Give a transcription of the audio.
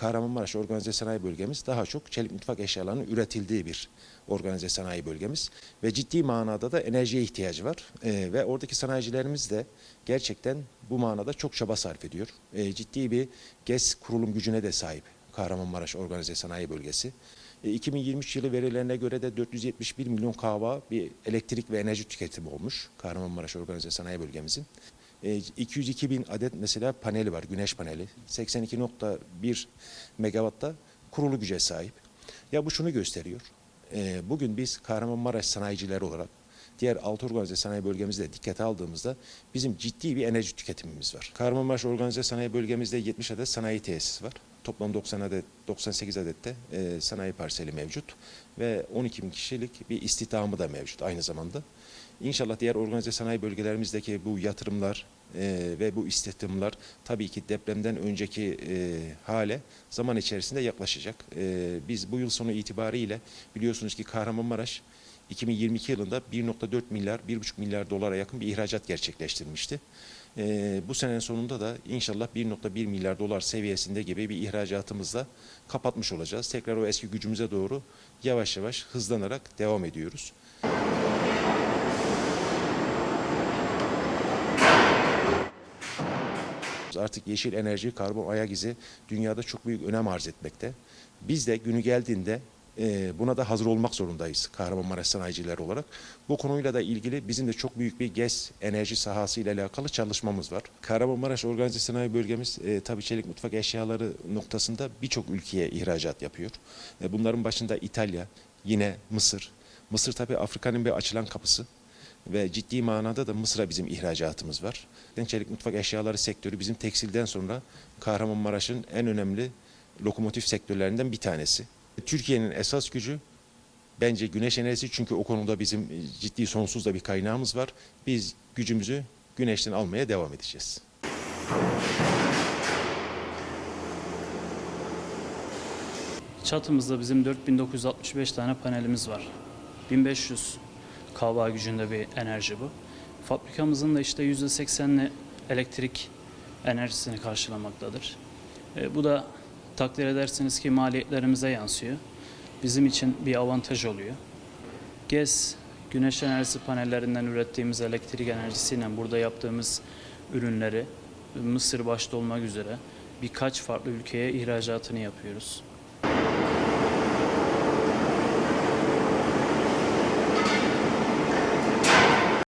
Kahramanmaraş Organize Sanayi Bölgemiz daha çok çelik mutfak eşyalarının üretildiği bir organize sanayi bölgemiz ve ciddi manada da enerjiye ihtiyacı var Ee, ve oradaki sanayicilerimiz de gerçekten bu manada çok çaba sarf ediyor. Ee, ciddi bir GES kurulum gücüne de sahip Kahramanmaraş Organize Sanayi Bölgesi. E, 2023 yılı verilerine göre de 471 milyon kahva bir elektrik ve enerji tüketimi olmuş Kahramanmaraş Organize Sanayi Bölgemizin. E, 202 bin adet mesela paneli var, güneş paneli. 82.1 megawatta kurulu güce sahip. Ya bu şunu gösteriyor. E, bugün biz Kahramanmaraş sanayicileri olarak diğer altı organize sanayi bölgemizde de dikkate aldığımızda bizim ciddi bir enerji tüketimimiz var. Kahramanmaraş organize sanayi bölgemizde 70 adet sanayi tesis var. Toplam 90 adet, 98 adette e, sanayi parseli mevcut ve 12 bin kişilik bir istihdamı da mevcut aynı zamanda. İnşallah diğer organize sanayi bölgelerimizdeki bu yatırımlar e, ve bu istihdamlar tabii ki depremden önceki e, hale zaman içerisinde yaklaşacak. E, biz bu yıl sonu itibariyle biliyorsunuz ki Kahramanmaraş 2022 yılında 1.4 milyar, 1.5 milyar dolara yakın bir ihracat gerçekleştirmişti. Ee, bu senenin sonunda da inşallah 1.1 milyar dolar seviyesinde gibi bir ihracatımızla kapatmış olacağız. Tekrar o eski gücümüze doğru yavaş yavaş hızlanarak devam ediyoruz. Artık yeşil enerji, karbon ayak izi dünyada çok büyük önem arz etmekte. Biz de günü geldiğinde e, buna da hazır olmak zorundayız Kahramanmaraş sanayiciler olarak. Bu konuyla da ilgili bizim de çok büyük bir GES enerji sahası ile alakalı çalışmamız var. Kahramanmaraş Organize Sanayi Bölgemiz e, tabii çelik mutfak eşyaları noktasında birçok ülkeye ihracat yapıyor. E, bunların başında İtalya, yine Mısır. Mısır tabii Afrika'nın bir açılan kapısı ve ciddi manada da Mısır'a bizim ihracatımız var. Çelik mutfak eşyaları sektörü bizim tekstilden sonra Kahramanmaraş'ın en önemli lokomotif sektörlerinden bir tanesi. Türkiye'nin esas gücü bence güneş enerjisi çünkü o konuda bizim ciddi sonsuz da bir kaynağımız var. Biz gücümüzü güneşten almaya devam edeceğiz. Çatımızda bizim 4965 tane panelimiz var. 1500 kW gücünde bir enerji bu. Fabrikamızın da işte %80'li elektrik enerjisini karşılamaktadır. E, bu da takdir edersiniz ki maliyetlerimize yansıyor. Bizim için bir avantaj oluyor. GES, güneş enerjisi panellerinden ürettiğimiz elektrik enerjisiyle burada yaptığımız ürünleri Mısır başta olmak üzere birkaç farklı ülkeye ihracatını yapıyoruz.